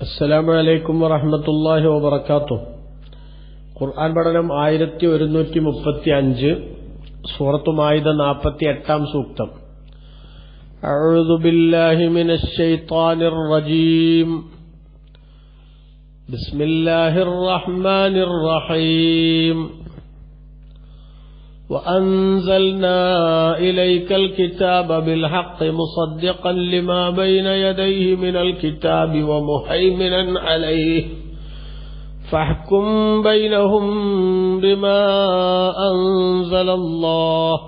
അസ്സലാമു അലൈക്കും വറഹ്മത്തുള്ളാഹി വബറകാതുഹു ഖുർആൻ പഠനം ആയിരത്തി ഒരുന്നൂറ്റി മുപ്പത്തി അഞ്ച് സൂറത്തു മായിദ നാൽപ്പത്തി എട്ടാം സൂക്തം أعوذ بالله من الشيطان الرجيم بسم الله الرحمن الرحيم وأنزلنا إليك الكتاب بالحق مصدقا لما بين يديه من الكتاب ومهيمنا عليه. فاحكم بينهم بما أنزل الله.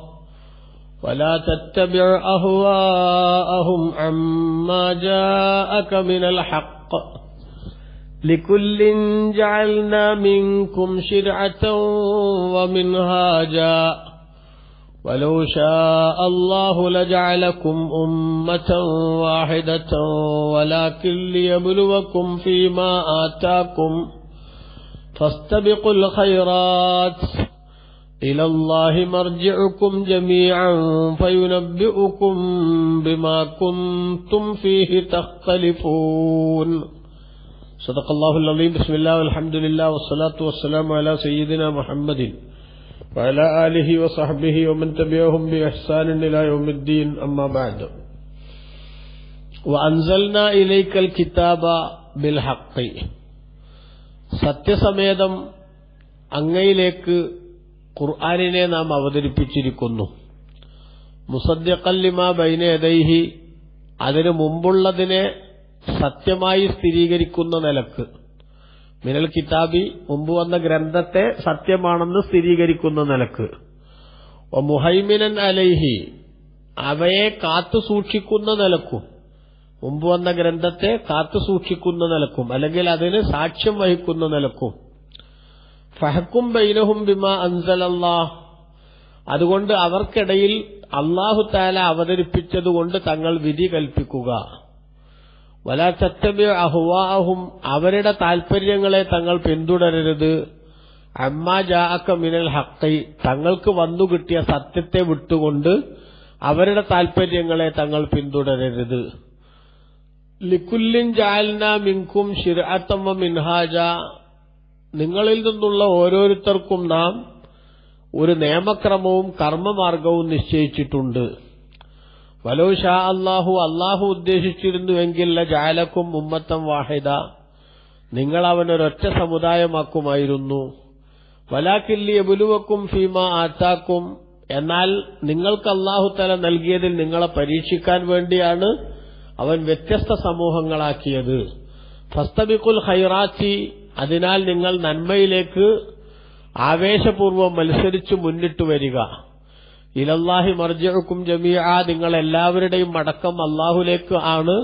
ولا تتبع أهواءهم عما جاءك من الحق. لكل جعلنا منكم شرعة ومنهاجا. ولو شاء الله لجعلكم أمة واحدة ولكن ليبلوكم فيما آتاكم. فاستبقوا الخيرات. إلى الله مرجعكم جميعا فينبئكم بما كنتم فيه تختلفون. صدق الله العظيم بسم الله والحمد لله والصلاة والسلام على سيدنا محمد وعلى آله وصحبه ومن تبعهم بإحسان إلى يوم الدين أما بعد وأنزلنا إليك الكتاب بالحق സത്യസമേതം അങ്ങയിലേക്ക് ഖുർആാനിനെ നാം അവതരിപ്പിച്ചിരിക്കുന്നു മുസദ്യക്കല്ലിമ ബൈനേദൈഹി അതിനു മുമ്പുള്ളതിനെ സത്യമായി സ്ഥിരീകരിക്കുന്ന നിലയ്ക്ക്. മിനൽ കിതാബി മുമ്പ് വന്ന ഗ്രന്ഥത്തെ സത്യമാണെന്ന് സ്ഥിരീകരിക്കുന്ന നിലയ്ക്ക്. മുഹൈമിനൻ അലൈഹി അവയെ കാത്തു സൂക്ഷിക്കുന്ന നിലക്കും. മുമ്പ് വന്ന ഗ്രന്ഥത്തെ കാത്തു സൂക്ഷിക്കുന്ന നിലക്കും അല്ലെങ്കിൽ അതിന് സാക്ഷ്യം വഹിക്കുന്ന നിലക്കും. ഫഹക്കും ബൈനഹും ബിമ അൻസലല്ലാ അതുകൊണ്ട് അവർക്കിടയിൽ അള്ളാഹു താല അവതരിപ്പിച്ചതുകൊണ്ട് തങ്ങൾ വിധി കൽപ്പിക്കുക. വല ചത്തബി അഹുവാഹും അവരുടെ താൽപര്യങ്ങളെ തങ്ങൾ പിന്തുടരരുത്. അമ്മ ജാക്ക മിനൽ ഹക്കൈ തങ്ങൾക്ക് വന്നു കിട്ടിയ സത്യത്തെ വിട്ടുകൊണ്ട് അവരുടെ താൽപര്യങ്ങളെ തങ്ങൾ പിന്തുടരരുത്. ലിക്കുല്ലിൻ ജാൽന മിൻകും ഷിർഅത്തമ്മ മിൻഹാജ നിങ്ങളിൽ നിന്നുള്ള ഓരോരുത്തർക്കും നാം ഒരു നിയമക്രമവും കർമ്മമാർഗവും നിശ്ചയിച്ചിട്ടുണ്ട്. വലോ ഷാ അള്ളാഹു അള്ളാഹു ഉദ്ദേശിച്ചിരുന്നുവെങ്കിൽ ജാലക്കും ഉമ്മത്തം വാഹിദ. നിങ്ങൾ അവനൊരൊറ്റ സമുദായമാക്കുമായിരുന്നു. വലാക്കില്ലി എബുലുവക്കും ഫീമ ആത്താക്കും. എന്നാൽ നിങ്ങൾക്ക് അള്ളാഹു തല നൽകിയതിൽ നിങ്ങളെ പരീക്ഷിക്കാൻ വേണ്ടിയാണ് അവൻ വ്യത്യസ്ത സമൂഹങ്ങളാക്കിയത്. ഫസ്തബിക്കുൽ ഹൈറാച്ചി അതിനാൽ നിങ്ങൾ നന്മയിലേക്ക് ആവേശപൂർവം മത്സരിച്ചു മുന്നിട്ട് വരിക. ഇലല്ലാഹി മർജുക്കും ജമീഅ നിങ്ങൾ എല്ലാവരുടെയും മടക്കം അള്ളാഹുലേക്ക് ആണ്.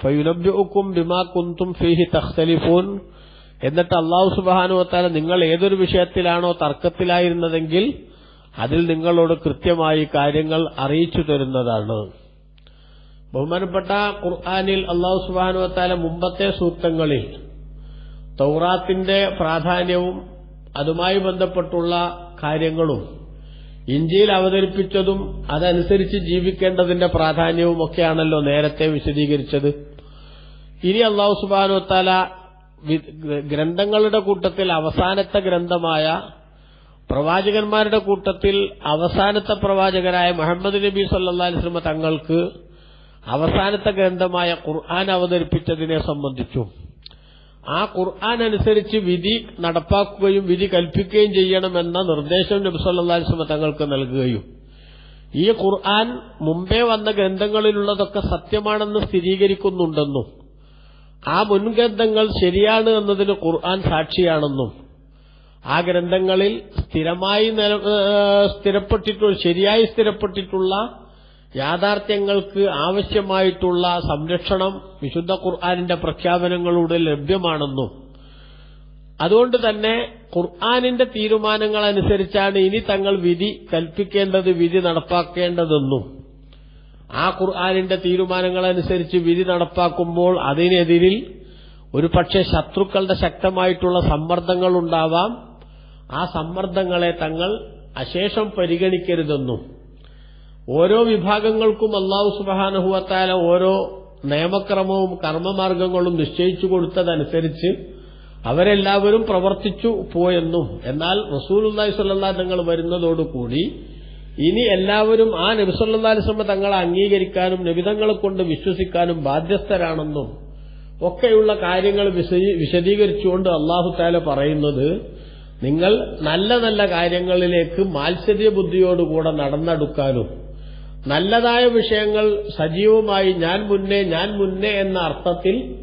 ഫയുനബ്യുക്കും ബിമാ കുന്തും ഫീഹി തഖ്തലിഫൂൻ. എന്നിട്ട് അള്ളാഹു സുബാനുവത്താല നിങ്ങൾ ഏതൊരു വിഷയത്തിലാണോ തർക്കത്തിലായിരുന്നതെങ്കിൽ അതിൽ നിങ്ങളോട് കൃത്യമായി കാര്യങ്ങൾ അറിയിച്ചു തരുന്നതാണ്. ബഹുമാനപ്പെട്ട ഖുർആാനിൽ അള്ളാഹു സുബാനുവത്താല മുമ്പത്തെ സൂക്തങ്ങളിൽ തൗറാത്തിന്റെ പ്രാധാന്യവും അതുമായി ബന്ധപ്പെട്ടുള്ള കാര്യങ്ങളും ഇന്ത്യയിൽ അവതരിപ്പിച്ചതും അതനുസരിച്ച് ജീവിക്കേണ്ടതിന്റെ പ്രാധാന്യവും ഒക്കെയാണല്ലോ നേരത്തെ വിശദീകരിച്ചത്. ഇനി അള്ളാഹു സുബാനുത്താല ഗ്രന്ഥങ്ങളുടെ കൂട്ടത്തിൽ അവസാനത്തെ ഗ്രന്ഥമായ പ്രവാചകന്മാരുടെ കൂട്ടത്തിൽ അവസാനത്തെ പ്രവാചകരായ മുഹമ്മദ് നബി സല്ലാസ്ലമ തങ്ങൾക്ക് അവസാനത്തെ ഗ്രന്ഥമായ ഖുർആൻ അവതരിപ്പിച്ചതിനെ സംബന്ധിച്ചും. ആ ഖുർആൻ അനുസരിച്ച് വിധി നടപ്പാക്കുകയും വിധി കൽപ്പിക്കുകയും ചെയ്യണമെന്ന നിർദ്ദേശം നബ്സല്ലാസ്മ തങ്ങൾക്ക് നൽകുകയും. ഈ ഖുർആൻ മുമ്പേ വന്ന ഗ്രന്ഥങ്ങളിലുള്ളതൊക്കെ സത്യമാണെന്ന് സ്ഥിരീകരിക്കുന്നുണ്ടെന്നും ആ മുൻഗ്രന്ഥങ്ങൾ ശരിയാണ് എന്നതിന് ഖുർആൻ സാക്ഷിയാണെന്നും ആ ഗ്രന്ഥങ്ങളിൽ സ്ഥിരമായി സ്ഥിരപ്പെട്ടിട്ടുള്ള ശരിയായി സ്ഥിരപ്പെട്ടിട്ടുള്ള യാഥാർത്ഥ്യങ്ങൾക്ക് ആവശ്യമായിട്ടുള്ള സംരക്ഷണം വിശുദ്ധ ഖുർആാനിന്റെ പ്രഖ്യാപനങ്ങളുടെ ലഭ്യമാണെന്നും അതുകൊണ്ട് തന്നെ ഖുർആാനിന്റെ തീരുമാനങ്ങൾ അനുസരിച്ചാണ് ഇനി തങ്ങൾ വിധി കൽപ്പിക്കേണ്ടത് വിധി നടപ്പാക്കേണ്ടതെന്നും ആ ഖുർആാനിന്റെ തീരുമാനങ്ങൾ അനുസരിച്ച് വിധി നടപ്പാക്കുമ്പോൾ അതിനെതിരിൽ ഒരു പക്ഷേ ശത്രുക്കളുടെ ശക്തമായിട്ടുള്ള സമ്മർദ്ദങ്ങൾ ഉണ്ടാവാം ആ സമ്മർദ്ദങ്ങളെ തങ്ങൾ അശേഷം പരിഗണിക്കരുതെന്നും ഓരോ വിഭാഗങ്ങൾക്കും അള്ളാഹു സുബാനഹുവത്താല ഓരോ നിയമക്രമവും കർമ്മമാർഗങ്ങളും നിശ്ചയിച്ചു കൊടുത്തതനുസരിച്ച് അവരെല്ലാവരും പ്രവർത്തിച്ചു പോയെന്നും എന്നാൽ റസൂലുല്ലാഹി സ്വല്ലാ തങ്ങൾ വരുന്നതോടുകൂടി ഇനി എല്ലാവരും ആ നബിസല്ലാസ്ലമ തങ്ങളെ അംഗീകരിക്കാനും നബിതങ്ങളെ കൊണ്ട് വിശ്വസിക്കാനും ബാധ്യസ്ഥരാണെന്നും ഒക്കെയുള്ള കാര്യങ്ങൾ വിശദീ- വിശദീകരിച്ചുകൊണ്ട് അള്ളാഹു താല പറയുന്നത് നിങ്ങൾ നല്ല നല്ല കാര്യങ്ങളിലേക്ക് മാത്സര്യ ബുദ്ധിയോടുകൂടെ നടന്നെടുക്കാനും നല്ലതായ വിഷയങ്ങൾ സജീവമായി ഞാൻ മുന്നേ ഞാൻ മുന്നേ എന്ന അർത്ഥത്തിൽ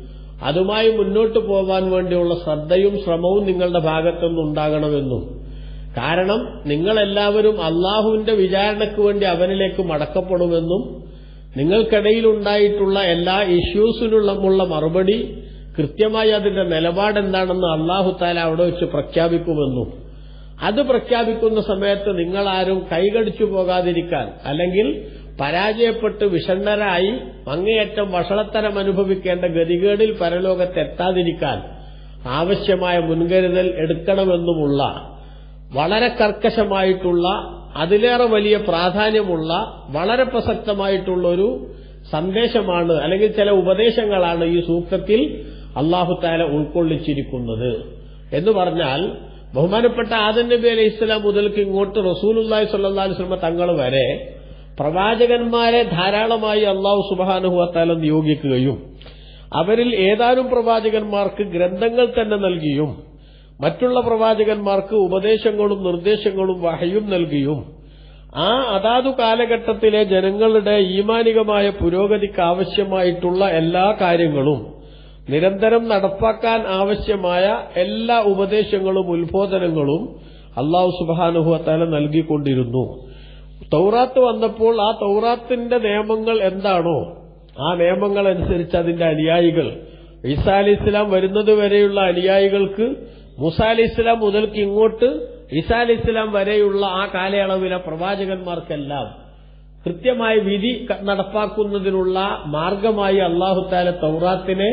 അതുമായി മുന്നോട്ട് പോകാൻ വേണ്ടിയുള്ള ശ്രദ്ധയും ശ്രമവും നിങ്ങളുടെ ഭാഗത്തുനിന്ന് ഉണ്ടാകണമെന്നും. കാരണം നിങ്ങളെല്ലാവരും അള്ളാഹുവിന്റെ വിചാരണയ്ക്ക് വേണ്ടി അവനിലേക്ക് മടക്കപ്പെടുമെന്നും നിങ്ങൾക്കിടയിലുണ്ടായിട്ടുള്ള എല്ലാ ഇഷ്യൂസിനുള്ള മറുപടി കൃത്യമായി അതിന്റെ നിലപാടെന്താണെന്ന് അള്ളാഹു താല അവിടെ വെച്ച് പ്രഖ്യാപിക്കുമെന്നും. അത് പ്രഖ്യാപിക്കുന്ന സമയത്ത് നിങ്ങളാരും കൈകടിച്ചു പോകാതിരിക്കാൻ അല്ലെങ്കിൽ പരാജയപ്പെട്ട് വിഷണ്ണരായി അങ്ങേയറ്റം വഷളത്തരം അനുഭവിക്കേണ്ട ഗതികേടിൽ പരലോകത്തെത്താതിരിക്കാൻ ആവശ്യമായ മുൻകരുതൽ എടുക്കണമെന്നുമുള്ള വളരെ കർക്കശമായിട്ടുള്ള അതിലേറെ വലിയ പ്രാധാന്യമുള്ള വളരെ പ്രസക്തമായിട്ടുള്ള ഒരു സന്ദേശമാണ് അല്ലെങ്കിൽ ചില ഉപദേശങ്ങളാണ് ഈ സൂക്തത്തിൽ അള്ളാഹുത്താല ഉൾക്കൊള്ളിച്ചിരിക്കുന്നത്. എന്ന് പറഞ്ഞാൽ ബഹുമാനപ്പെട്ട ആദൻ നബി അലൈഹി ഇസ്ലാം മുതൽക്ക് ഇങ്ങോട്ട് റസൂലുല്ലായി അലൈഹി വസല്ലം തങ്ങൾ വരെ പ്രവാചകന്മാരെ ധാരാളമായി അള്ളാഹു സുബാനുഹുവത്താല നിയോഗിക്കുകയും അവരിൽ ഏതാനും പ്രവാചകന്മാർക്ക് ഗ്രന്ഥങ്ങൾ തന്നെ നൽകിയും മറ്റുള്ള പ്രവാചകന്മാർക്ക് ഉപദേശങ്ങളും നിർദ്ദേശങ്ങളും വഹയും നൽകിയും ആ അതാതു കാലഘട്ടത്തിലെ ജനങ്ങളുടെ ഈമാനികമായ പുരോഗതിക്ക് ആവശ്യമായിട്ടുള്ള എല്ലാ കാര്യങ്ങളും നിരന്തരം നടപ്പാക്കാൻ ആവശ്യമായ എല്ലാ ഉപദേശങ്ങളും ഉത്ബോധനങ്ങളും അള്ളാഹു സുബാനുഹുവത്താല നൽകിക്കൊണ്ടിരുന്നു. തൗറാത്ത് വന്നപ്പോൾ ആ തൗറാത്തിന്റെ നിയമങ്ങൾ എന്താണോ ആ നിയമങ്ങൾ അനുസരിച്ച് അതിന്റെ അനുയായികൾ. ഈസാ അലി ഇസ്ലാം വരുന്നത് വരെയുള്ള അനുയായികൾക്ക് മൂസ അലി ഇസ്ലാം മുതൽക്ക് ഇങ്ങോട്ട് ഈസാ അലി ഇസ്ലാം വരെയുള്ള ആ കാലയളവിലെ പ്രവാചകന്മാർക്കെല്ലാം കൃത്യമായ വിധി നടപ്പാക്കുന്നതിനുള്ള മാർഗമായി അള്ളാഹുത്താല തൗറാത്തിനെ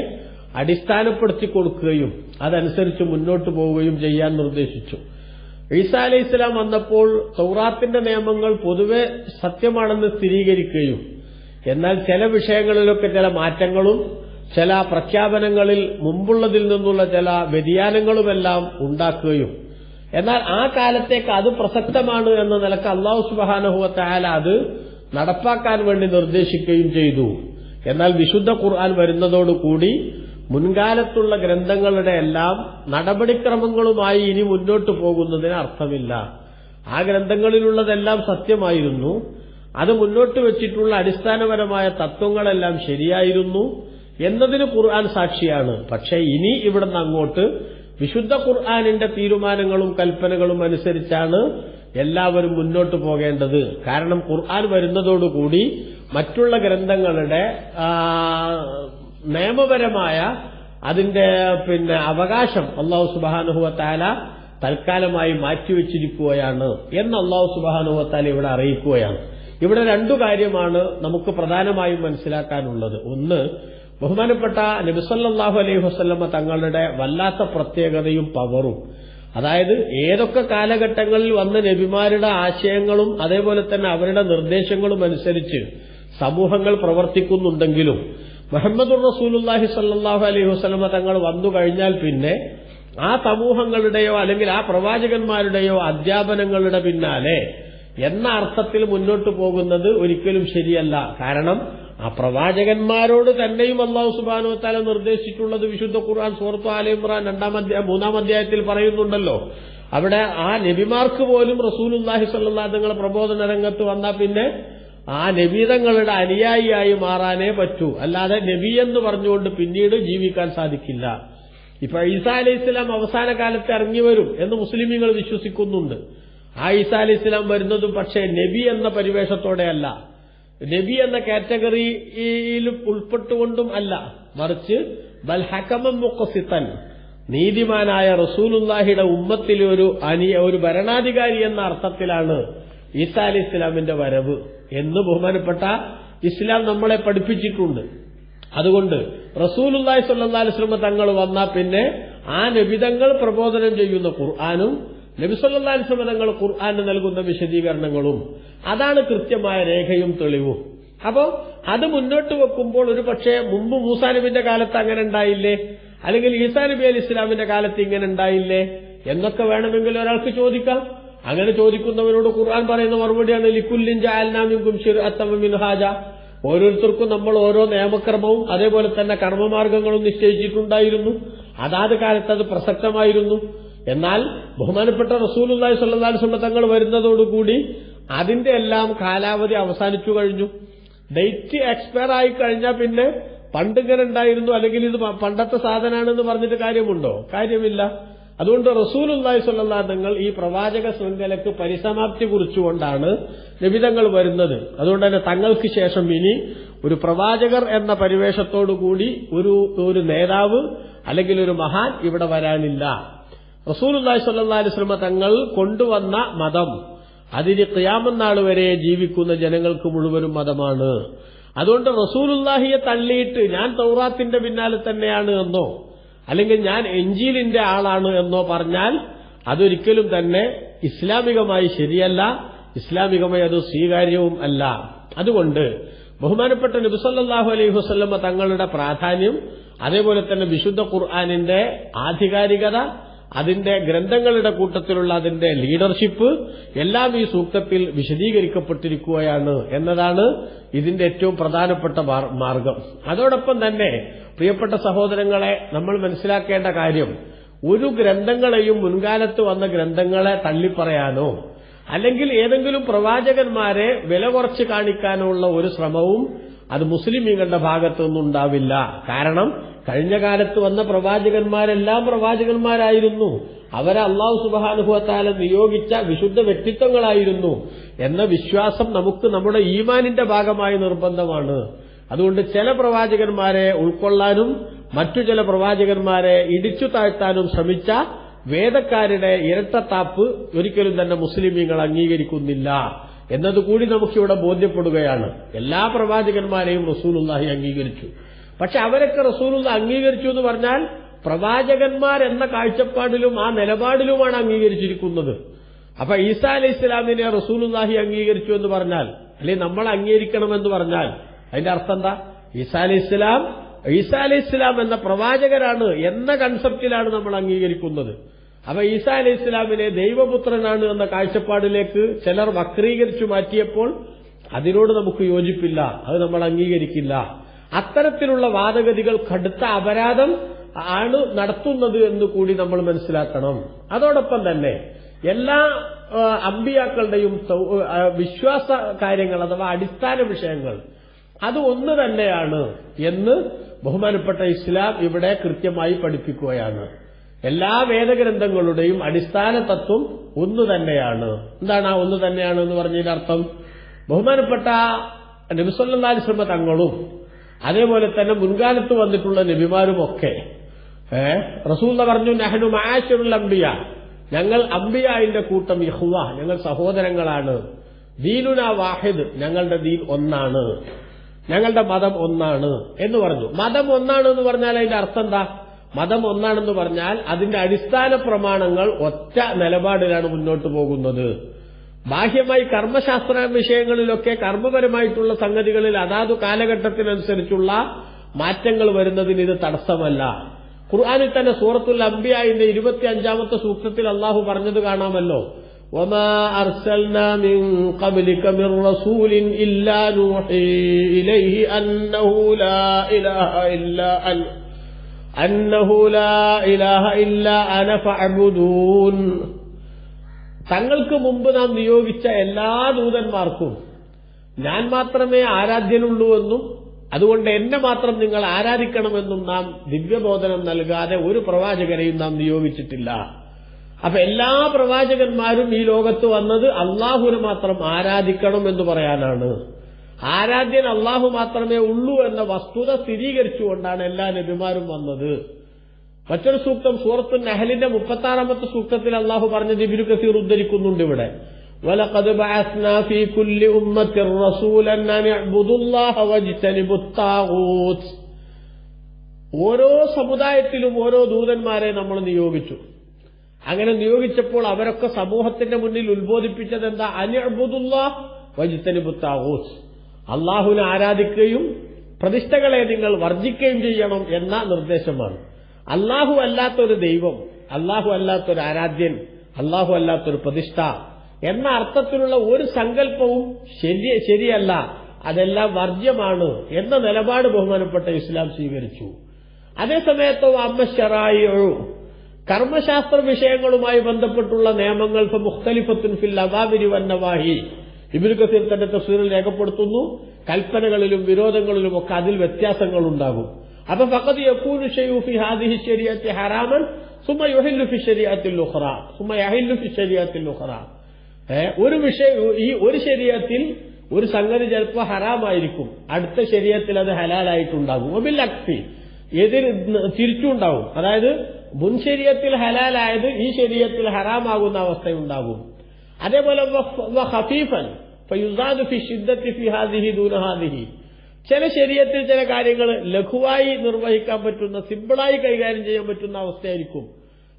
അടിസ്ഥാനപ്പെടുത്തി കൊടുക്കുകയും അതനുസരിച്ച് മുന്നോട്ട് പോവുകയും ചെയ്യാൻ നിർദ്ദേശിച്ചു. ഈസാ അലൈഹി ഇസ്ലാം വന്നപ്പോൾ തൗറാത്തിന്റെ നിയമങ്ങൾ പൊതുവെ സത്യമാണെന്ന് സ്ഥിരീകരിക്കുകയും എന്നാൽ ചില വിഷയങ്ങളിലൊക്കെ ചില മാറ്റങ്ങളും ചില പ്രഖ്യാപനങ്ങളിൽ മുമ്പുള്ളതിൽ നിന്നുള്ള ചില വ്യതിയാനങ്ങളുമെല്ലാം ഉണ്ടാക്കുകയും എന്നാൽ ആ കാലത്തേക്ക് അത് പ്രസക്തമാണ് എന്ന നിലയ്ക്ക് അള്ളാഹു സുബാനഹുവത്തായാല അത് നടപ്പാക്കാൻ വേണ്ടി നിർദ്ദേശിക്കുകയും ചെയ്തു. എന്നാൽ വിശുദ്ധ ഖുർആൻ വരുന്നതോടുകൂടി മുൻകാലത്തുള്ള ഗ്രന്ഥങ്ങളുടെ എല്ലാം നടപടിക്രമങ്ങളുമായി ഇനി മുന്നോട്ട് പോകുന്നതിന് അർത്ഥമില്ല. ആ ഗ്രന്ഥങ്ങളിലുള്ളതെല്ലാം സത്യമായിരുന്നു. അത് മുന്നോട്ട് വെച്ചിട്ടുള്ള അടിസ്ഥാനപരമായ തത്വങ്ങളെല്ലാം ശരിയായിരുന്നു എന്നതിന് ഖുർആൻ സാക്ഷിയാണ്. പക്ഷേ ഇനി ഇവിടുന്ന് അങ്ങോട്ട് വിശുദ്ധ ഖുർആാനിന്റെ തീരുമാനങ്ങളും കൽപ്പനകളും അനുസരിച്ചാണ് എല്ലാവരും മുന്നോട്ട് പോകേണ്ടത്. കാരണം ഖുർആൻ വരുന്നതോടുകൂടി മറ്റുള്ള ഗ്രന്ഥങ്ങളുടെ നിയമപരമായ അതിന്റെ പിന്നെ അവകാശം അള്ളാഹു സുബാനുഹുവത്താല തൽക്കാലമായി മാറ്റിവെച്ചിരിക്കുകയാണ് എന്ന് അള്ളാഹു സുബാനുഹത്താല ഇവിടെ അറിയിക്കുകയാണ്. ഇവിടെ രണ്ടു കാര്യമാണ് നമുക്ക് പ്രധാനമായും മനസ്സിലാക്കാനുള്ളത്. ഒന്ന് ബഹുമാനപ്പെട്ട നബിസല്ലാഹു അലൈഹി വസ്ലമ തങ്ങളുടെ വല്ലാത്ത പ്രത്യേകതയും പവറും. അതായത് ഏതൊക്കെ കാലഘട്ടങ്ങളിൽ വന്ന നബിമാരുടെ ആശയങ്ങളും അതേപോലെ തന്നെ അവരുടെ നിർദ്ദേശങ്ങളും അനുസരിച്ച് സമൂഹങ്ങൾ പ്രവർത്തിക്കുന്നുണ്ടെങ്കിലും മുഹമ്മദ് റസൂലുല്ലാഹി സല്ലാഹു അലൈഹി വസ്ലമ തങ്ങൾ വന്നു കഴിഞ്ഞാൽ പിന്നെ ആ സമൂഹങ്ങളുടെയോ അല്ലെങ്കിൽ ആ പ്രവാചകന്മാരുടെയോ അധ്യാപനങ്ങളുടെ പിന്നാലെ എന്ന അർത്ഥത്തിൽ മുന്നോട്ടു പോകുന്നത് ഒരിക്കലും ശരിയല്ല. കാരണം ആ പ്രവാചകന്മാരോട് തന്നെയും അള്ളാഹു സുബാനു താല നിർദ്ദേശിച്ചിട്ടുള്ളത് വിശുദ്ധ ഖുർആൻ സുഹൃത്തു ആല ഇമ്രാൻ രണ്ടാം അധ്യായം മൂന്നാം അധ്യായത്തിൽ പറയുന്നുണ്ടല്ലോ. അവിടെ ആ നബിമാർക്ക് പോലും റസൂലുല്ലാഹി സല്ലാ തങ്ങൾ പ്രബോധന രംഗത്ത് വന്നാൽ പിന്നെ ആ നബീതങ്ങളുടെ അനുയായിയായി മാറാനേ പറ്റൂ. അല്ലാതെ നബി എന്ന് പറഞ്ഞുകൊണ്ട് പിന്നീട് ജീവിക്കാൻ സാധിക്കില്ല. ഇപ്പൊ ഈസാ അലൈഹി ഇസ്ലാം അവസാന കാലത്ത് ഇറങ്ങി വരും എന്ന് മുസ്ലിമീങ്ങൾ വിശ്വസിക്കുന്നുണ്ട്. ആ ഈസാ അലൈഹി ഇസ്ലാം വരുന്നതും പക്ഷേ നബി എന്ന പരിവേഷത്തോടെയല്ല. നബി എന്ന കാറ്റഗറിയിൽ ഉൾപ്പെട്ടുകൊണ്ടും അല്ല. മറിച്ച് ബൽ മുക്കസിത്തൻ നീതിമാനായ റസൂലുല്ലാഹിയുടെ ഉമ്മത്തിലെ ഒരു അനിയ ഒരു ഭരണാധികാരി എന്ന അർത്ഥത്തിലാണ് ഈസാ അലി ഇസ്ലാമിന്റെ വരവ് എന്ന് ബഹുമാനപ്പെട്ട ഇസ്ലാം നമ്മളെ പഠിപ്പിച്ചിട്ടുണ്ട്. അതുകൊണ്ട് റസൂലുല്ലായി സ്വല്ലല്ലാഹി അലൈഹി വസല്ലം തങ്ങൾ വന്നാൽ പിന്നെ ആ നബിതങ്ങൾ പ്രബോധനം ചെയ്യുന്ന ഖുർആാനും നബി വസല്ലം തങ്ങൾ ഖുർആാന് നൽകുന്ന വിശദീകരണങ്ങളും അതാണ് കൃത്യമായ രേഖയും തെളിവും. അപ്പോ അത് മുന്നോട്ട് വെക്കുമ്പോൾ ഒരു പക്ഷേ മുമ്പ് മൂസാനബിന്റെ കാലത്ത് അങ്ങനെ ഉണ്ടായില്ലേ? അല്ലെങ്കിൽ ഈസാ നബി അലി ഇസ്ലാമിന്റെ കാലത്ത് ഇങ്ങനെ ഉണ്ടായില്ലേ? എന്നൊക്കെ വേണമെങ്കിൽ ഒരാൾക്ക് ചോദിക്കാം. അങ്ങനെ ചോദിക്കുന്നവരോട് ഖുർആൻ പറയുന്ന മറുപടിയാണ് ലിക്കുല്ലിൻ ജാൽനാമിങ്കും ഷിർ അത്തമിൻ ഹാജ. ഓരോരുത്തർക്കും നമ്മൾ ഓരോ നിയമക്രമവും അതേപോലെ തന്നെ കർമ്മമാർഗങ്ങളും നിശ്ചയിച്ചിട്ടുണ്ടായിരുന്നു. അതാത് കാലത്ത് അത് പ്രസക്തമായിരുന്നു. എന്നാൽ ബഹുമാനപ്പെട്ട റസൂലുല്ലാഹി സ്വല്ലല്ലാഹു അലൈഹി വസല്ലം തങ്ങൾ വരുന്നതോടുകൂടി അതിന്റെ എല്ലാം കാലാവധി അവസാനിച്ചു കഴിഞ്ഞു. ഡേറ്റ് എക്സ്പയർ ആയി കഴിഞ്ഞാൽ പിന്നെ പണ്ടിങ്ങനെ ഉണ്ടായിരുന്നു അല്ലെങ്കിൽ ഇത് പണ്ടത്തെ സാധനമാണെന്ന് പറഞ്ഞിട്ട് കാര്യമുണ്ടോ? കാര്യമില്ല. അതുകൊണ്ട് റസൂലുല്ലാഹി സ്വല്ലല്ലാഹു തങ്ങൾ ഈ പ്രവാചക ശൃംഖലക്ക് പരിസമാപ്തി കുറിച്ചുകൊണ്ടാണ് നിബിതങ്ങൾ വരുന്നത്. അതുകൊണ്ട് തന്നെ തങ്ങൾക്ക് ശേഷം ഇനി ഒരു പ്രവാചകർ എന്ന പരിവേഷത്തോടുകൂടി ഒരു ഒരു നേതാവ് അല്ലെങ്കിൽ ഒരു മഹാൻ ഇവിടെ വരാനില്ല. റസൂലുല്ലാഹി സ്വല്ലല്ലാഹി അലൈഹി വസല്ലം തങ്ങൾ കൊണ്ടുവന്ന മതം അതിന് ഖിയാമനാൾ വരെ ജീവിക്കുന്ന ജനങ്ങൾക്ക് മുഴുവനും മതമാണ്. അതുകൊണ്ട് റസൂലുല്ലാഹിയെ തള്ളിയിട്ട് ഞാൻ തൗറാത്തിന്റെ പിന്നാലെ തന്നെയാണ് എന്നോ അല്ലെങ്കിൽ ഞാൻ എഞ്ചിലിന്റെ ആളാണ് എന്നോ പറഞ്ഞാൽ അതൊരിക്കലും തന്നെ ഇസ്ലാമികമായി ശരിയല്ല ഇസ്ലാമികമായി അത് സ്വീകാര്യവും അല്ല. അതുകൊണ്ട് ബഹുമാനപ്പെട്ട നബിസല്ലാഹു അലൈഹി വസ്ല്ലമ്മ തങ്ങളുടെ പ്രാധാന്യം അതേപോലെ തന്നെ വിശുദ്ധ ഖുർആാനിന്റെ ആധികാരികത അതിന്റെ ഗ്രന്ഥങ്ങളുടെ കൂട്ടത്തിലുള്ള അതിന്റെ ലീഡർഷിപ്പ് എല്ലാം ഈ സൂക്തത്തിൽ വിശദീകരിക്കപ്പെട്ടിരിക്കുകയാണ് എന്നതാണ് ഇതിന്റെ ഏറ്റവും പ്രധാനപ്പെട്ട മാർഗം. അതോടൊപ്പം തന്നെ പ്രിയപ്പെട്ട സഹോദരങ്ങളെ നമ്മൾ മനസ്സിലാക്കേണ്ട കാര്യം ഒരു ഗ്രന്ഥങ്ങളെയും മുൻകാലത്ത് വന്ന ഗ്രന്ഥങ്ങളെ തള്ളിപ്പറയാനോ അല്ലെങ്കിൽ ഏതെങ്കിലും പ്രവാചകന്മാരെ വില കുറച്ച് കാണിക്കാനോ ഉള്ള ഒരു ശ്രമവും അത് മുസ്ലിമീങ്ങളുടെ ഭാഗത്തുനിന്നുണ്ടാവില്ല. കാരണം കഴിഞ്ഞ കാലത്ത് വന്ന പ്രവാചകന്മാരെല്ലാം പ്രവാചകന്മാരായിരുന്നു. അവരെ അള്ളാഹു സുബാനുഭവത്താല നിയോഗിച്ച വിശുദ്ധ വ്യക്തിത്വങ്ങളായിരുന്നു എന്ന വിശ്വാസം നമുക്ക് നമ്മുടെ ഈമാനിന്റെ ഭാഗമായി നിർബന്ധമാണ്. അതുകൊണ്ട് ചില പ്രവാചകന്മാരെ ഉൾക്കൊള്ളാനും മറ്റു ചില പ്രവാചകന്മാരെ ഇടിച്ചു താഴ്ത്താനും ശ്രമിച്ച വേദക്കാരുടെ ഇരട്ടത്താപ്പ് ഒരിക്കലും തന്നെ മുസ്ലിമീങ്ങൾ അംഗീകരിക്കുന്നില്ല എന്നതുകൂടി നമുക്കിവിടെ ബോധ്യപ്പെടുകയാണ്. എല്ലാ പ്രവാചകന്മാരെയും റസൂലുല്ലാഹി അംഗീകരിച്ചു. പക്ഷെ അവരൊക്കെ റസൂലുള്ള അംഗീകരിച്ചു എന്ന് പറഞ്ഞാൽ പ്രവാചകന്മാർ എന്ന കാഴ്ചപ്പാടിലും ആ നിലപാടിലുമാണ് അംഗീകരിച്ചിരിക്കുന്നത്. അപ്പൊ ഈസാ അലൈഹി ഇസ്ലാമിനെ റസൂലുല്ലാഹി അംഗീകരിച്ചു എന്ന് പറഞ്ഞാൽ അല്ലെങ്കിൽ നമ്മൾ അംഗീകരിക്കണമെന്ന് പറഞ്ഞാൽ അതിന്റെ അർത്ഥം എന്താ? ഈസാ അലൈഹി ഇസ്ലാം ഈസാ അലൈഹി ഇസ്ലാം എന്ന പ്രവാചകരാണ് എന്ന കൺസെപ്റ്റിലാണ് നമ്മൾ അംഗീകരിക്കുന്നത്. അപ്പൊ ഈസാ അലൈഹി ഇസ്ലാമിനെ ദൈവപുത്രനാണ് എന്ന കാഴ്ചപ്പാടിലേക്ക് ചിലർ വക്രീകരിച്ചു മാറ്റിയപ്പോൾ അതിനോട് നമുക്ക് യോജിപ്പില്ല അത് നമ്മൾ അംഗീകരിക്കില്ല. അത്തരത്തിലുള്ള വാദഗതികൾ കടുത്ത അപരാധം ആണ് നടത്തുന്നത് എന്ന് കൂടി നമ്മൾ മനസ്സിലാക്കണം. അതോടൊപ്പം തന്നെ എല്ലാ അമ്പിയാക്കളുടെയും വിശ്വാസ കാര്യങ്ങൾ അഥവാ അടിസ്ഥാന വിഷയങ്ങൾ അത് ഒന്ന് തന്നെയാണ് എന്ന് ബഹുമാനപ്പെട്ട ഇസ്ലാം ഇവിടെ കൃത്യമായി പഠിപ്പിക്കുകയാണ്. എല്ലാ വേദഗ്രന്ഥങ്ങളുടെയും അടിസ്ഥാന തത്വം ഒന്ന് തന്നെയാണ്. എന്താണ് ആ ഒന്ന് തന്നെയാണ് എന്ന് പറഞ്ഞതിന്റെ അർത്ഥം? ബഹുമാനപ്പെട്ട നബിസ്വല്ലാസ്ലമ തങ്ങളും അതേപോലെ തന്നെ മുൻകാലത്ത് വന്നിട്ടുള്ള നബിമാരുമൊക്കെ ഏ റസൂല പറഞ്ഞു നെഹ്നു മാഷുൽ അംബിയ. ഞങ്ങൾ അംബിയായിന്റെ കൂട്ടം യഹുവ ഞങ്ങൾ സഹോദരങ്ങളാണ്. ദീനുന വാഹിദ് ഞങ്ങളുടെ ദീൻ ഒന്നാണ്. ഞങ്ങളുടെ മതം ഒന്നാണ് എന്ന് പറഞ്ഞു. മതം ഒന്നാണ് എന്ന് പറഞ്ഞാൽ അതിന്റെ അർത്ഥം എന്താ? മതം ഒന്നാണെന്ന് പറഞ്ഞാൽ അതിന്റെ അടിസ്ഥാന പ്രമാണങ്ങൾ ഒറ്റ നിലപാടിലാണ് മുന്നോട്ട് പോകുന്നത്. ബാഹ്യമായി കർമ്മശാസ്ത്ര വിഷയങ്ങളിലൊക്കെ കർമ്മപരമായിട്ടുള്ള സംഗതികളിൽ അതാത് കാലഘട്ടത്തിനനുസരിച്ചുള്ള മാറ്റങ്ങൾ വരുന്നതിന് ഇത് തടസ്സമല്ല. ഖുർആാനിൽ തന്നെ സൂറത്തുൽ അംബിയായിന്റെ ഇരുപത്തി അഞ്ചാമത്തെ സൂക്തത്തിൽ അള്ളാഹു പറഞ്ഞത് കാണാമല്ലോ. അന്നഹു ലാ ഇലാഹ ഇല്ല അന തങ്ങൾക്ക് മുമ്പ് നാം നിയോഗിച്ച എല്ലാ ദൂതന്മാർക്കും ഞാൻ മാത്രമേ ആരാധ്യനുള്ളൂ എന്നും അതുകൊണ്ട് എന്നെ മാത്രം നിങ്ങൾ ആരാധിക്കണമെന്നും നാം ദിവ്യബോധനം നൽകാതെ ഒരു പ്രവാചകരെയും നാം നിയോഗിച്ചിട്ടില്ല. അപ്പൊ എല്ലാ പ്രവാചകന്മാരും ഈ ലോകത്ത് വന്നത് അള്ളാഹുവിനെ മാത്രം ആരാധിക്കണം എന്ന് പറയാനാണ്. ആരാധ്യൻ അള്ളാഹു മാത്രമേ ഉള്ളൂ എന്ന വസ്തുത സ്ഥിരീകരിച്ചുകൊണ്ടാണ് എല്ലാ നബിമാരും വന്നത്. മറ്റൊരു സൂക്തം സൂറത്തു നഹലിന്റെ മുപ്പത്തി ആറാമത്തെ സൂക്തത്തിൽ അള്ളാഹു പറഞ്ഞത് ഇബിനു കസീർ ഉദ്ധരിക്കുന്നുണ്ട് ഇവിടെ ولقد بعثنا في كل أمة رسولا أن اعبدوا الله واجتنبوا الطاغوت ഓരോ സമുദായത്തിലും ഓരോ ദൂതന്മാരെ നമ്മൾ നിയോഗിച്ചു അങ്ങനെ നിയോഗിച്ചപ്പോൾ അവരൊക്കെ സമൂഹത്തിന്റെ മുന്നിൽ ഉത്ബോധിപ്പിച്ചത് എന്താ അനിഅബുദുല്ലാ വജിത്തനിബുത്താവൂസ് അള്ളാഹുവിനെ ആരാധിക്കുകയും പ്രതിഷ്ഠകളെ നിങ്ങൾ വർജിക്കുകയും ചെയ്യണം എന്ന നിർദ്ദേശമാണ് അള്ളാഹു അല്ലാത്തൊരു ദൈവം അള്ളാഹു അല്ലാത്തൊരു ആരാധ്യൻ അള്ളാഹു അല്ലാത്തൊരു പ്രതിഷ്ഠ എന്ന അർത്ഥത്തിലുള്ള ഒരു സങ്കല്പവും ശരി ശരിയല്ല. അതെല്ലാം വർജ്യമാണ് എന്ന നിലപാട് ബഹുമാനപ്പെട്ട ഇസ്ലാം സ്വീകരിച്ചു. അതേസമയത്തോ അമ്മ ഷറായിയോ കർമ്മശാസ്ത്ര വിഷയങ്ങളുമായി ബന്ധപ്പെട്ടുള്ള നിയമങ്ങൾ മുഖ്തലിഫത്തുൻ ഫിൽ അവാബിരി വന്നവാഹി ഇബിൻ കസീർ തന്റെ തസ്വീറിൽ രേഖപ്പെടുത്തുന്നു. കൽപ്പനകളിലും വിരോധങ്ങളിലും ഒക്കെ അതിൽ വ്യത്യാസങ്ങൾ ഉണ്ടാകും അപ്പൊ ഫഖദ് യക്കൂനു ഷൈഉ ഫി ഹാദിഹി ശരിയത്തി ഹറാമൻ സുമ യുഹില്ലു ഫി ശരിയത്തിൽ ഉഖറ സുമ യഹില്ലു ഫി ശരിയത്തിൽ ഉഖറ ഏ, ഒരു വിഷയ ഈ ഒരു ശരീരത്തിൽ ഒരു സംഗതി ചിലപ്പോൾ ഹറാമായിരിക്കും. അടുത്ത ശരീരത്തിൽ അത് ഹലാലായിട്ടുണ്ടാകും. ഒബിൽ അക്സി എതിർ തിരിച്ചുണ്ടാവും അതായത് മുൻ ശരീരത്തിൽ ഹലാലായത് ഈ ശരീരത്തിൽ ഹറാമാകുന്ന അവസ്ഥയുണ്ടാകും. അതേപോലെ ഹഫീഫൻ ഫി ഫി ഹാദിഹി ദൂന ഹാദിഹി. ചില ശരീരത്തിൽ ചില കാര്യങ്ങൾ ലഘുവായി നിർവഹിക്കാൻ പറ്റുന്ന സിമ്പിളായി കൈകാര്യം ചെയ്യാൻ പറ്റുന്ന അവസ്ഥയായിരിക്കും.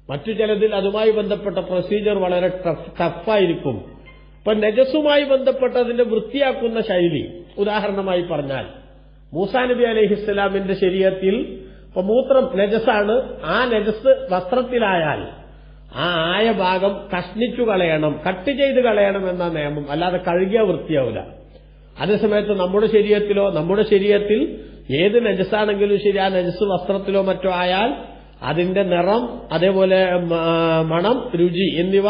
മറ്റു ചിലതിൽ അതുമായി ബന്ധപ്പെട്ട പ്രൊസീജിയർ വളരെ ടഫ് ടഫായിരിക്കും ഇപ്പൊ നജസുമായി ബന്ധപ്പെട്ടതിന്റെ വൃത്തിയാക്കുന്ന ശൈലി ഉദാഹരണമായി പറഞ്ഞാൽ മൂസാ നബി അലഹിസ്സലാമിന്റെ ശരീരത്തിൽ ഇപ്പൊ മൂത്രം നജസാണ് ആ നജസ് വസ്ത്രത്തിലായാൽ ആ ആയ ഭാഗം കഷ്ണിച്ചു കളയണം കട്ട് ചെയ്ത് കളയണം എന്ന നിയമം അല്ലാതെ കഴുകിയ വൃത്തിയാവില്ല അതേസമയത്ത് നമ്മുടെ ശരീരത്തിലോ നമ്മുടെ ശരീരത്തിൽ ഏത് നജസാണെങ്കിലും ശരി ആ നജസ് വസ്ത്രത്തിലോ മറ്റോ ആയാൽ അതിന്റെ നിറം അതേപോലെ മണം രുചി എന്നിവ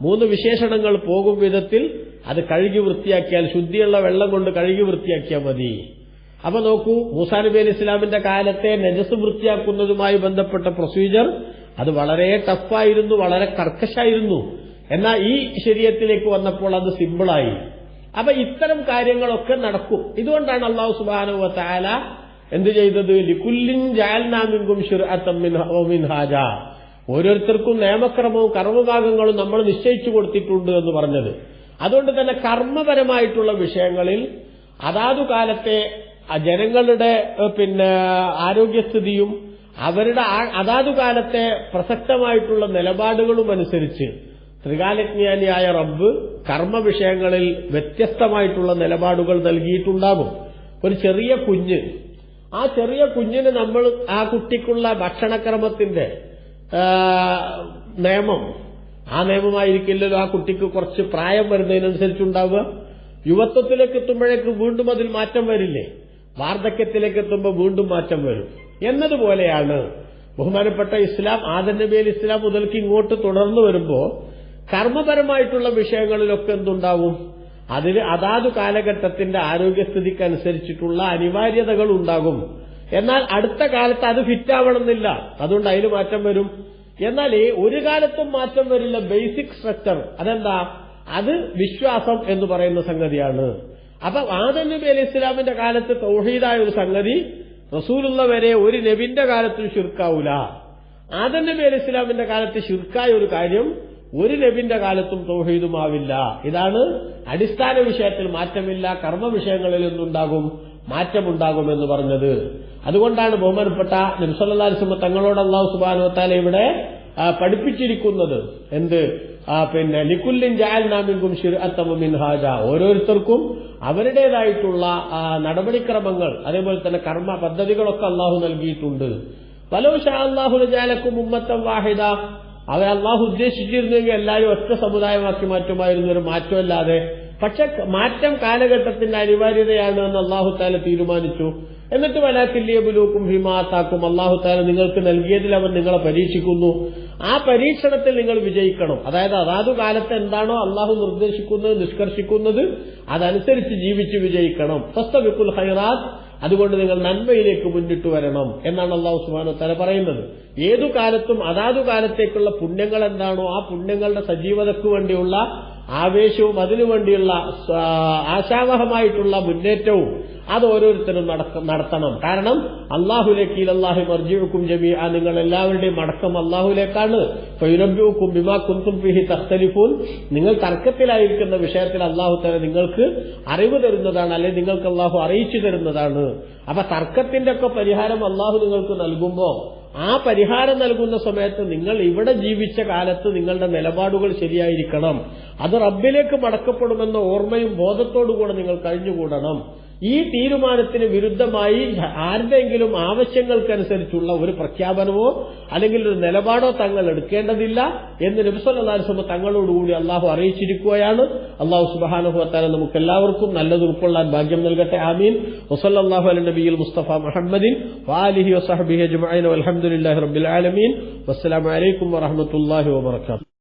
മൂന്ന് വിശേഷണങ്ങൾ പോകും വിധത്തിൽ അത് കഴുകി വൃത്തിയാക്കിയാൽ ശുദ്ധിയുള്ള വെള്ളം കൊണ്ട് കഴുകി വൃത്തിയാക്കിയാൽ മതി. അപ്പൊ നോക്കൂ മൂസാ നബി അലി ഇസ്ലാമിന്റെ കാലത്തെ നജസ് വൃത്തിയാക്കുന്നതുമായി ബന്ധപ്പെട്ട പ്രൊസീജിയർ അത് വളരെ ടഫായിരുന്നു വളരെ കർക്കശായിരുന്നു. എന്നാൽ ഈ ശരീരത്തിലേക്ക് വന്നപ്പോൾ അത് സിമ്പിളായി. അപ്പൊ ഇത്തരം കാര്യങ്ങളൊക്കെ നടക്കും. ഇതുകൊണ്ടാണ് അള്ളാഹു സുബാനുവ താല എന്ത് ചെയ്തത്? ലിക്കുല്ലിൻ ജാൽനാമിങ്കും ഓരോരുത്തർക്കും നിയമക്രമവും കർമ്മഭാഗങ്ങളും നമ്മൾ നിശ്ചയിച്ചു കൊടുത്തിട്ടുണ്ട് എന്ന് പറഞ്ഞത്. അതുകൊണ്ട് തന്നെ കർമ്മപരമായിട്ടുള്ള വിഷയങ്ങളിൽ അതാതു കാലത്തെ ജനങ്ങളുടെ പിന്നെ ആരോഗ്യസ്ഥിതിയും അവരുടെ അതാതു കാലത്തെ പ്രസക്തമായിട്ടുള്ള നിലപാടുകളും അനുസരിച്ച് ത്രികാലജ്ഞാനിയായ റബ്ബ് കർമ്മ വിഷയങ്ങളിൽ വ്യത്യസ്തമായിട്ടുള്ള നിലപാടുകൾ നൽകിയിട്ടുണ്ടാകും. ഒരു ചെറിയ കുഞ്ഞ്. ആ ചെറിയ കുഞ്ഞിന് നമ്മൾ ആ കുട്ടിക്കുള്ള ഭക്ഷണക്രമത്തിന്റെ നിയമം. ആ നിയമമായിരിക്കില്ലല്ലോ ആ കുട്ടിക്ക് കുറച്ച് പ്രായം വരുന്നതിനനുസരിച്ചുണ്ടാവുക. യുവത്വത്തിലേക്ക് എത്തുമ്പോഴേക്ക് വീണ്ടും അതിൽ മാറ്റം വരില്ലേ? വാർദ്ധക്യത്തിലേക്ക് എത്തുമ്പോൾ വീണ്ടും മാറ്റം വരും. എന്നതുപോലെയാണ് ബഹുമാനപ്പെട്ട ഇസ്ലാം ആദൻ നബി അലി ഇസ്ലാം മുതൽക്ക് ഇങ്ങോട്ട് തുടർന്നു വരുമ്പോ കർമ്മപരമായിട്ടുള്ള വിഷയങ്ങളിലൊക്കെ എന്തുണ്ടാവും? അതിൽ അതാതു കാലഘട്ടത്തിന്റെ ആരോഗ്യസ്ഥിതിക്കനുസരിച്ചിട്ടുള്ള അനിവാര്യതകൾ ഉണ്ടാകും. എന്നാൽ അടുത്ത കാലത്ത് അത് ഫിറ്റാവണമെന്നില്ല. അതുകൊണ്ട് അതിൽ മാറ്റം വരും. എന്നാൽ ഒരു കാലത്തും മാറ്റം വരില്ല. Basic structure. അതെന്താ? അത് വിശ്വാസം എന്ന് പറയുന്ന സംഗതിയാണ്. അപ്പൊ ആദം നബി അലി ഇസ്ലാമിന്റെ കാലത്ത് തൗഹീദായ ഒരു സംഗതി റസൂലുള്ള വരെ ഒരു നബിന്റെ കാലത്തും ശുർക്കാവൂല. ആദം നബി അലി ഇസ്ലാമിന്റെ കാലത്ത് ശുർക്കായ ഒരു കാര്യം ഒരു നബിന്റെ കാലത്തും തൗഹീദുമാവില്ല. ഇതാണ് അടിസ്ഥാന വിഷയത്തിൽ മാറ്റമില്ല കർമ്മ വിഷയങ്ങളിൽ നിന്നുണ്ടാകും മാറ്റമുണ്ടാകുമെന്ന് പറഞ്ഞത്. അതുകൊണ്ടാണ് ബഹുമാനപ്പെട്ട നബ്സല്ലാസ്മ തങ്ങളോട് അള്ളാഹു സുബാനുവത്താല ഇവിടെ പഠിപ്പിച്ചിരിക്കുന്നത്. എന്ത്? പിന്നെ ലിക്കുല്ലിൻ ജാൽ നാമിങ്കും മിൻഹാജ. ഓരോരുത്തർക്കും അവരുടേതായിട്ടുള്ള നടപടിക്രമങ്ങൾ അതേപോലെ തന്നെ കർമ്മ പദ്ധതികളൊക്കെ അള്ളാഹു നൽകിയിട്ടുണ്ട്. വലോ ഷാ അള്ളാഹു ജാലക്കും ഉമ്മത്തം വാഹിദ. അവ അള്ളാഹു ഉദ്ദേശിച്ചിരുന്നെങ്കിൽ എല്ലാവരും ഒറ്റ സമുദായമാക്കി മാറ്റുമായിരുന്നു ഒരു മാറ്റമല്ലാതെ. പക്ഷെ മാറ്റം കാലഘട്ടത്തിന്റെ അനിവാര്യതയാണ് എന്ന് അള്ളാഹു താല തീരുമാനിച്ചു. എന്നിട്ട് വലാത്തില്ലിയ ബുലൂക്കും ഹിമാത്താക്കും അള്ളാഹു താല നിങ്ങൾക്ക് നൽകിയതിൽ അവൻ നിങ്ങളെ പരീക്ഷിക്കുന്നു. ആ പരീക്ഷണത്തിൽ നിങ്ങൾ വിജയിക്കണം. അതായത് അതാതു കാലത്ത് എന്താണോ അള്ളാഹു നിർദ്ദേശിക്കുന്നത് നിഷ്കർഷിക്കുന്നത് അതനുസരിച്ച് ജീവിച്ച് വിജയിക്കണം. ഫസ്തബിക്കുൽ ഹൈറാത്ത് അതുകൊണ്ട് നിങ്ങൾ നന്മയിലേക്ക് മുന്നിട്ട് വരണം എന്നാണ് അള്ളാഹു സുബാനോ തല പറയുന്നത്. ഏതു കാലത്തും അതാതു കാലത്തേക്കുള്ള പുണ്യങ്ങൾ എന്താണോ ആ പുണ്യങ്ങളുടെ സജീവതയ്ക്ക് വേണ്ടിയുള്ള ആവേശവും അതിനു വേണ്ടിയുള്ള ആശാവഹമായിട്ടുള്ള മുന്നേറ്റവും അത് ഓരോരുത്തരും നടത്തണം. കാരണം അള്ളാഹുലേക്ക് അള്ളാഹു മർജിക്കും ജമീ ആ നിങ്ങൾ എല്ലാവരുടെയും മടക്കം അള്ളാഹുലേക്കാണ് ബിമാ കുന്തും ഫിഹി തഖ്തലിഫൂൻ. നിങ്ങൾ തർക്കത്തിലായിരിക്കുന്ന വിഷയത്തിൽ അള്ളാഹു തല നിങ്ങൾക്ക് അറിവ് തരുന്നതാണ് അല്ലെങ്കിൽ നിങ്ങൾക്ക് അള്ളാഹു അറിയിച്ചു തരുന്നതാണ്. അപ്പൊ തർക്കത്തിന്റെ ഒക്കെ പരിഹാരം അള്ളാഹു നിങ്ങൾക്ക് നൽകുമ്പോ ആ പരിഹാരം നൽകുന്ന സമയത്ത് നിങ്ങൾ ഇവിടെ ജീവിച്ച കാലത്ത് നിങ്ങളുടെ നിലപാടുകൾ ശരിയായിരിക്കണം. അത് റബ്ബിലേക്ക് മടക്കപ്പെടുമെന്ന ഓർമ്മയും ബോധത്തോടുകൂടെ നിങ്ങൾ കഴിഞ്ഞുകൂടണം. ഈ തീരുമാനത്തിന് വിരുദ്ധമായി ആരുടെയെങ്കിലും ആവശ്യങ്ങൾക്കനുസരിച്ചുള്ള ഒരു പ്രഖ്യാപനമോ അല്ലെങ്കിൽ ഒരു നിലപാടോ തങ്ങൾ എടുക്കേണ്ടതില്ല എന്ന് നബിസ്വല്ലാസ്മ തങ്ങളോടുകൂടി അള്ളാഹു അറിയിച്ചിരിക്കുകയാണ്. അള്ളാഹു സുബാനുഭവത്താല നമുക്ക് എല്ലാവർക്കും നല്ലത് ഉൾക്കൊള്ളാൻ ഭാഗ്യം നൽകട്ടെ. ആമീൻ. വസല്ലാഹു അല നബിയിൽ മുസ്തഫ മുഹമ്മദിൻ വാലിഹി വസഹബിഹി അജ്മഈൻ. വൽഹംദുലില്ലാഹി റബ്ബിൽ ആലമീൻ. വസ്സലാമു അലൈക്കും വറഹ്മത്തുള്ളാഹി വബറകാതുഹു.